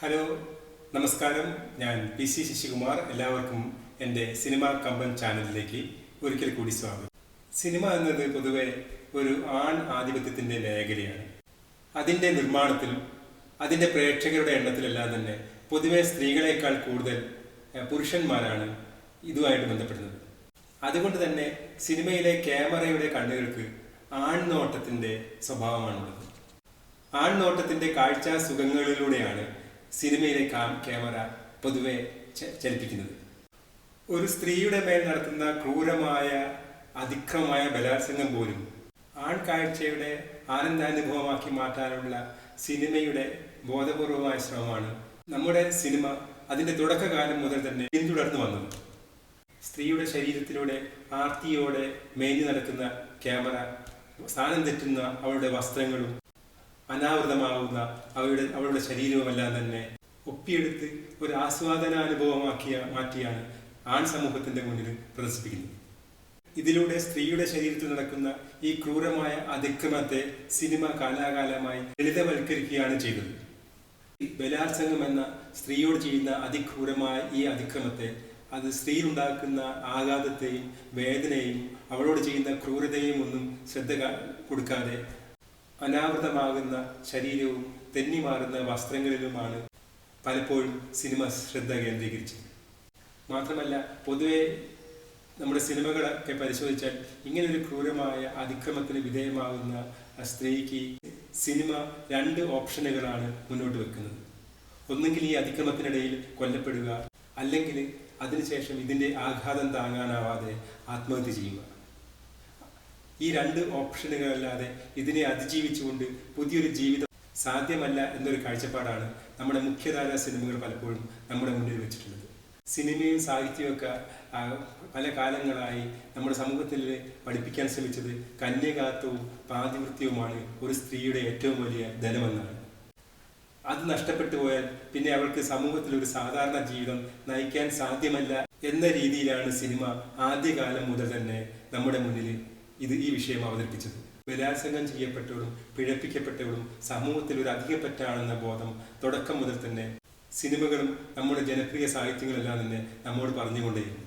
Hello നമസ്കാരം. ഞാൻ P C Sasikumar. എല്ലാവർക്കും എന്റെ സിനിമ കമ്പൻ ചാനലിലേക്ക് ഒരിക്കൽ കൂടി സ്വാഗതം. സിനിമ എന്നത് പൊതുവെ ഒരു ആൺ ആധിപത്യത്തിന്റെ മേഖലയാണ്. അതിന്റെ നിർമ്മാണത്തിലും അതിന്റെ പ്രേക്ഷകരുടെ എണ്ണത്തിലെല്ലാം തന്നെ പൊതുവെ സ്ത്രീകളെക്കാൾ കൂടുതൽ പുരുഷന്മാരാണ് ഇതുമായിട്ട് ബന്ധപ്പെടുന്നത്. അതുകൊണ്ട് തന്നെ സിനിമയിലെ ക്യാമറയുടെ കണ്ണുകൾക്ക് ആൺനോട്ടത്തിന്റെ സ്വഭാവമാണുള്ളത്. ആൺനോട്ടത്തിന്റെ കാഴ്ച സുഖങ്ങളിലൂടെയാണ് സിനിമയിലെ ക്യാമറ പൊതുവെ ചലിപ്പിക്കുന്നത്. ഒരു സ്ത്രീയുടെ മേൽ നടത്തുന്ന ക്രൂരമായ അതിക്രമമായ ബലാത്സംഗം പോലും ആൺകാഴ്ചയുടെ ആനന്ദാനുഭവമാക്കി മാറ്റാനുള്ള സിനിമയുടെ ബോധപൂർവമായ ശ്രമമാണ് നമ്മുടെ സിനിമ അതിന്റെ തുടക്കകാലം മുതൽ തന്നെ പിന്തുടർന്നു വന്നത്. സ്ത്രീയുടെ ശരീരത്തിലൂടെ ആർത്തിയോടെ മേഞ്ഞു നടക്കുന്ന ക്യാമറ സ്ഥാനം തെറ്റുന്ന അവളുടെ വസ്ത്രങ്ങളും അനാവൃതമാവുന്ന അവയുടെ അവളുടെ ശരീരവുമെല്ലാം തന്നെ ഒപ്പിയെടുത്ത് ഒരു ആസ്വാദനാനുഭവമാക്കിയ മാറ്റിയാണ് ആൺ സമൂഹത്തിന്റെ മുന്നിൽ പ്രദർശിപ്പിക്കുന്നത്. ഇതിലൂടെ സ്ത്രീയുടെ ശരീരത്തിൽ നടക്കുന്ന ഈ ക്രൂരമായ അതിക്രമത്തെ സിനിമ കാലാകാലമായി ലളിതവൽക്കരിക്കുകയാണ് ചെയ്തത്. ബലാത്സംഗം എന്ന സ്ത്രീയോട് ചെയ്യുന്ന അതിക്രൂരമായ ഈ അതിക്രമത്തെ അത് സ്ത്രീയിലുണ്ടാക്കുന്ന ആഘാതത്തെയും വേദനയും അവളോട് ചെയ്യുന്ന ക്രൂരതയും ഒന്നും ശ്രദ്ധ കൊടുക്കാതെ അനാവൃതമാകുന്ന ശരീരവും തെന്നിമാറുന്ന വസ്ത്രങ്ങളിലുമാണ് പലപ്പോഴും സിനിമ ശ്രദ്ധ കേന്ദ്രീകരിച്ചത്. മാത്രമല്ല പൊതുവെ നമ്മുടെ സിനിമകളൊക്കെ പരിശോധിച്ചാൽ ഇങ്ങനൊരു ക്രൂരമായ അതിക്രമത്തിന് വിധേയമാകുന്ന സ്ത്രീക്ക് സിനിമ രണ്ട് ഓപ്ഷനുകളാണ് മുന്നോട്ട് വെക്കുന്നത്. ഒന്നുകിൽ ഈ അതിക്രമത്തിനിടയിൽ കൊല്ലപ്പെടുക അല്ലെങ്കിൽ അതിനുശേഷം ഇതിന്റെ ആഘാതം താങ്ങാനാവാതെ ആത്മഹത്യ ചെയ്യുക. ഈ രണ്ട് ഓപ്ഷനുകളല്ലാതെ ഇതിനെ അതിജീവിച്ചുകൊണ്ട് പുതിയൊരു ജീവിതം സാധ്യമല്ല എന്നൊരു കാഴ്ചപ്പാടാണ് നമ്മുടെ മുഖ്യധാര സിനിമകൾ പലപ്പോഴും നമ്മുടെ മുന്നിൽ വെച്ചിട്ടുള്ളത്. സിനിമയും സാഹിത്യവും ഒക്കെ പല കാലങ്ങളായി നമ്മുടെ സമൂഹത്തിൽ പഠിപ്പിക്കാൻ ശ്രമിച്ചത് കന്യകാത്വവും പാതിവൃത്യവുമാണ് ഒരു സ്ത്രീയുടെ ഏറ്റവും വലിയ ധനമെന്നാണ്. അത് നഷ്ടപ്പെട്ടു പോയാൽ പിന്നെ അവൾക്ക് സമൂഹത്തിൽ ഒരു സാധാരണ ജീവിതം നയിക്കാൻ സാധ്യമല്ല എന്ന രീതിയിലാണ് സിനിമ ആദ്യകാലം മുതൽ തന്നെ നമ്മുടെ മുന്നിൽ ഇത് ഈ വിഷയം അവതരിപ്പിച്ചത്. ബലാത്സംഗം ചെയ്യപ്പെട്ടവരും പിഴപ്പിക്കപ്പെട്ടവരും സമൂഹത്തിൽ ഒരു അധികപ്പറ്റാണെന്ന ബോധം തുടക്കം മുതൽ തന്നെ സിനിമകളും നമ്മുടെ ജനപ്രിയ സാഹിത്യങ്ങളെല്ലാം തന്നെ നമ്മോട് പറഞ്ഞുകൊണ്ടേയിരുന്നു.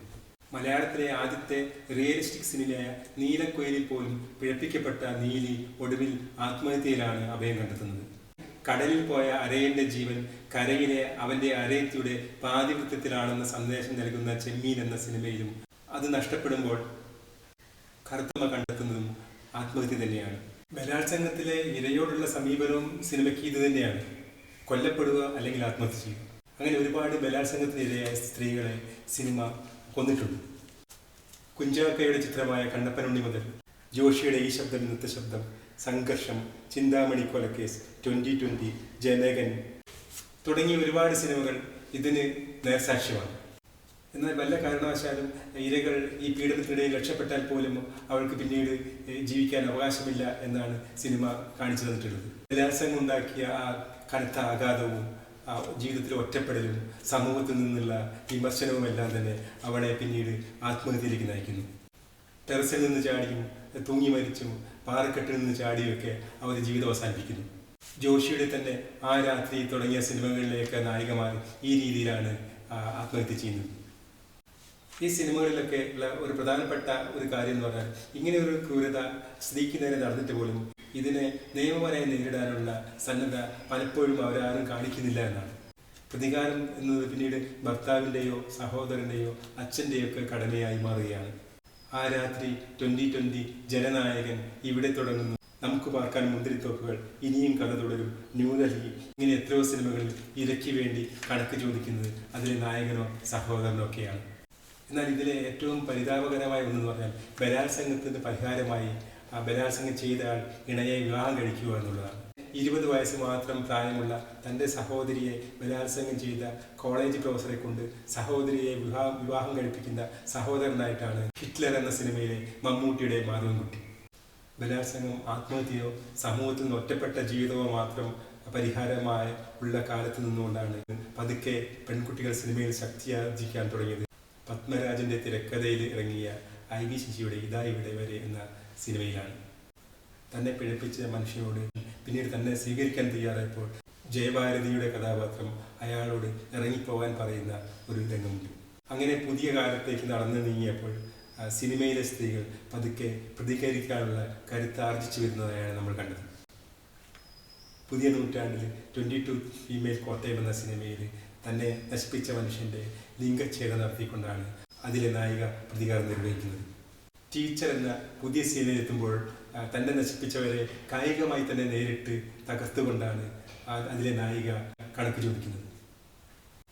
മലയാളത്തിലെ ആദ്യത്തെ റിയലിസ്റ്റിക് സിനിമയായ നീലക്കൊയിലിൽ പോലും പിഴപ്പിക്കപ്പെട്ട നീലി ഒടുവിൽ ആത്മഹത്യയിലാണ് അഭയം കണ്ടെത്തുന്നത്. കടലിൽ പോയ അരയന്റെ ജീവൻ കരയിലെ അവന്റെ അരയത്തിയുടെ പാതിവൃത്തത്തിലാണെന്ന സന്ദേശം നൽകുന്ന ചെമ്മീൻ എന്ന സിനിമയിലും അത് നഷ്ടപ്പെടുമ്പോൾ കറുത്തമ്മ കണ്ടെത്തുന്നതും ആത്മഹത്യ തന്നെയാണ്. ബലാത്സംഗത്തിലെ ഇരയോടുള്ള സമീപനവും സിനിമയ്ക്ക് ഇത് തന്നെയാണ്. കൊല്ലപ്പെടുക അല്ലെങ്കിൽ ആത്മഹത്യ ചെയ്യുക. അങ്ങനെ ഒരുപാട് ബലാത്സംഗത്തിനിരയായ സ്ത്രീകളെ സിനിമ കൊന്നിട്ടുണ്ട്. കുഞ്ചാക്കയുടെ ചിത്രമായ കണ്ണപ്പനുണ്ണി മുതൽ ജോഷിയുടെ ഈ ശബ്ദം ഇന്നത്തെ ശബ്ദം സംഘർഷം ചിന്താമണി കൊലക്കേസ് ട്വന്റി ട്വന്റി ജനകൻ തുടങ്ങിയ ഒരുപാട് സിനിമകൾ ഇതിന് നേർസാക്ഷ്യമാണ്. എന്നാൽ വല്ല കാരണവശാലും ഇരകൾ ഈ പീഡനത്തിനിടയിൽ രക്ഷപ്പെട്ടാൽ പോലും അവൾക്ക് പിന്നീട് ജീവിക്കാൻ അവകാശമില്ല എന്നാണ് സിനിമ കാണിച്ചു തന്നിട്ടുള്ളത്. ബലാത്സംഗം ഉണ്ടാക്കിയ ആ കനത്ത ആഘാതവും ജീവിതത്തിലെ ഒറ്റപ്പെടലും സമൂഹത്തിൽ നിന്നുള്ള വിമർശനവും എല്ലാം തന്നെ അവളെ പിന്നീട് ആത്മഹത്യയിലേക്ക് നയിക്കുന്നു. ടെറസിൽ നിന്ന് ചാടിയും തൂങ്ങി മരിച്ചും പാറക്കെട്ടിൽ നിന്ന് ചാടിയൊക്കെ അവർ ജീവിതം അവസാനിപ്പിക്കുന്നു. ജോഷിയുടെ തന്നെ ആ രാത്രി തുടങ്ങിയ സിനിമകളിലേക്ക് നായികമാർ ഈ രീതിയിലാണ് ആത്മഹത്യ ചെയ്യുന്നത്. ഈ സിനിമകളിലൊക്കെ ഉള്ള ഒരു പ്രധാനപ്പെട്ട ഒരു കാര്യം എന്ന് പറഞ്ഞാൽ ഇങ്ങനെ ഒരു ക്രൂരത സ്ത്രീക്ക് നടന്നിട്ട് പോലും ഇതിനെ നിയമപരമായി നേരിടാനുള്ള സന്നദ്ധ പലപ്പോഴും അവരാരും കാണിക്കുന്നില്ല എന്നാണ്. പ്രതികാരം എന്നത് പിന്നീട് ഭർത്താവിന്റെയോ സഹോദരന്റെയോ അച്ഛന്റെയോ ഒക്കെ കടമയായി മാറുകയാണ്. ആ രാത്രി ട്വന്റി ട്വന്റി ജനനായകൻ ഇവിടെ തുടങ്ങുന്നു. നമുക്ക് പാർക്കാൻ മുന്തിരിത്തോപ്പുകൾ ഇനിയും കഥ തുടരും. ന്യൂഡൽഹി ഇങ്ങനെ എത്രയോ സിനിമകളിൽ ഇരയ്ക്ക് വേണ്ടി കണക്ക് ചോദിക്കുന്നത് അതിലെ നായകനോ സഹോദരനോ ഒക്കെയാണ്. എന്നാൽ ഇതിലെ ഏറ്റവും പരിതാപകരമായ ഒന്നെന്ന് പറഞ്ഞാൽ ബലാത്സംഗത്തിന് പരിഹാരമായി ആ ബലാത്സംഗം ചെയ്ത ഇണയെ വിവാഹം കഴിക്കുക എന്നുള്ളതാണ്. ഇരുപത് വയസ്സ് മാത്രം പ്രായമുള്ള തന്റെ സഹോദരിയെ ബലാത്സംഗം ചെയ്ത കോളേജ് പ്രൊഫസറെ കൊണ്ട് സഹോദരിയെ വിവാഹം വിവാഹം കഴിപ്പിക്കുന്ന സഹോദരനായിട്ടാണ് ഹിറ്റ്ലർ എന്ന സിനിമയിലെ മമ്മൂട്ടിയുടെ മാധവൻകുട്ടി. ബലാത്സംഗം ആത്മഹത്യയോ സമൂഹത്തിൽ നിന്ന് ഒറ്റപ്പെട്ട ജീവിതമോ മാത്രം പരിഹാരമായ ഉള്ള കാലത്ത് നിന്നുകൊണ്ടാണ് പതുക്കെ പെൺകുട്ടികൾ സിനിമയിൽ ശക്തിയാർജിക്കാൻ തുടങ്ങിയത്. പത്മരാജന്റെ തിരക്കഥയിൽ ഇറങ്ങിയ ഐ വി ശശിയുടെ ഇതാ ഇവിടെ വരെ എന്ന സിനിമയിലാണ്. തന്നെ പിഴപ്പിച്ച മനുഷ്യനോട് പിന്നീട് തന്നെ സ്വീകരിക്കാൻ തയ്യാറായപ്പോൾ ജയഭാരതിയുടെ കഥാപാത്രം അയാളോട് ഇറങ്ങിപ്പോവാൻ പറയുന്ന ഒരു രംഗമുണ്ട്. അങ്ങനെ പുതിയ കാലത്തേക്ക് നടന്നു നീങ്ങിയപ്പോൾ സിനിമയിലെ സ്ത്രീകൾ പതുക്കെ പ്രതികരിക്കാനുള്ള കരുത്താർജിച്ചു വരുന്നതായാണ് നമ്മൾ കണ്ടത്. പുതിയ നൂറ്റാണ്ടിൽ ട്വന്റി ടു ഫീമെയിൽ കോട്ടയം എന്ന സിനിമയിൽ തന്നെ നശിപ്പിച്ച മനുഷ്യന്റെ ലിംഗച്ഛേദം നടത്തിക്കൊണ്ടാണ് അതിലെ നായിക പ്രതികാരം നിർവഹിക്കുന്നത്. ടീച്ചർ എന്ന പുതിയ സീനിലെത്തുമ്പോൾ തന്നെ നശിപ്പിച്ചവരെ കായികമായി തന്നെ നേരിട്ട് തകർത്തുകൊണ്ടാണ് അതിലെ നായിക കണക്ക് ചോദിക്കുന്നത്.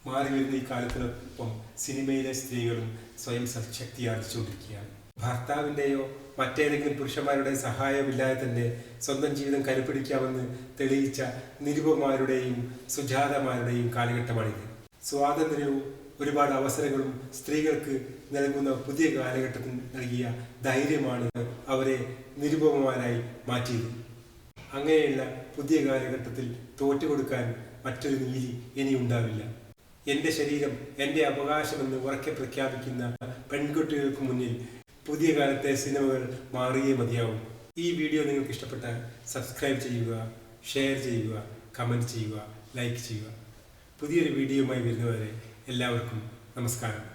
മാറി വരുന്ന ഈ കാലത്തിനൊപ്പം സിനിമയിലെ സ്ത്രീകളും സ്വയം ശക്തി ആർജിച്ചുകൊണ്ടിരിക്കുകയാണ്. ഭർത്താവിന്റെയോ മറ്റേതെങ്കിലും പുരുഷന്മാരുടെ സഹായമില്ലാതെ തന്നെ സ്വന്തം ജീവിതം കരുപിടിക്കാമെന്ന് തെളിയിച്ച നിരുപമാരുടെയും സുജാതമാരുടെയും കാലഘട്ടമാണിത്. സ്വാതന്ത്ര്യവും ഒരുപാട് അവസരങ്ങളും സ്ത്രീകൾക്ക് നൽകുന്ന പുതിയ കാലഘട്ടത്തിൽ നൽകിയ ധൈര്യമാണ് അവരെ നിരുപമമാരായി മാറ്റിയത്. അങ്ങനെയുള്ള പുതിയ കാലഘട്ടത്തിൽ തോറ്റുകൊടുക്കാൻ മറ്റൊരു നീതി ഇനി ഉണ്ടാവില്ല. എന്റെ ശരീരം എന്റെ അവകാശമെന്ന് ഉറക്കെ പ്രഖ്യാപിക്കുന്ന പെൺകുട്ടികൾക്ക് മുന്നിൽ പുതിയ കാലത്തെ സിനിമകൾ മാറിയേ മതിയാവും. ഈ വീഡിയോ നിങ്ങൾക്ക് ഇഷ്ടപ്പെട്ടാൽ സബ്സ്ക്രൈബ് ചെയ്യുക ഷെയർ ചെയ്യുക കമന്റ് ചെയ്യുക ലൈക്ക് ചെയ്യുക. പുതിയൊരു വീഡിയോയുമായി വരുന്നവരെ എല്ലാവർക്കും നമസ്കാരം.